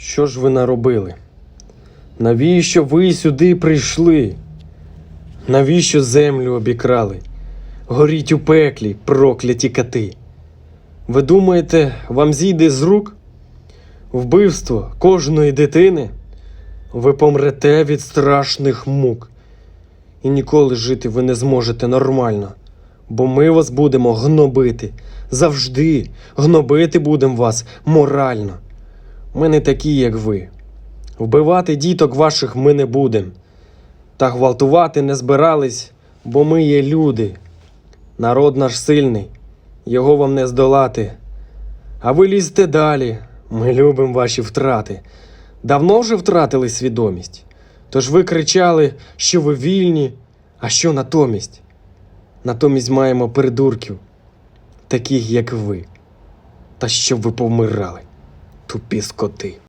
Що ж ви наробили? Навіщо ви сюди прийшли? Навіщо землю обікрали? Горіть у пеклі, прокляті кати. Ви думаєте, вам зійде з рук? Вбивство кожної дитини? Ви помрете від страшних мук. І ніколи жити ви не зможете нормально, бо ми вас будемо гнобити. Завжди гнобити будемо вас морально. Ми не такі, як ви. Вбивати діток ваших ми не будем. Та гвалтувати не збирались, бо ми є люди. Народ наш сильний, його вам не здолати. А ви лізьте далі, ми любимо ваші втрати. Давно вже втратили свідомість. Тож ви кричали, що ви вільні, а що натомість? Натомість маємо придурків, таких як ви. Та щоб ви повмирали, тупі скоти.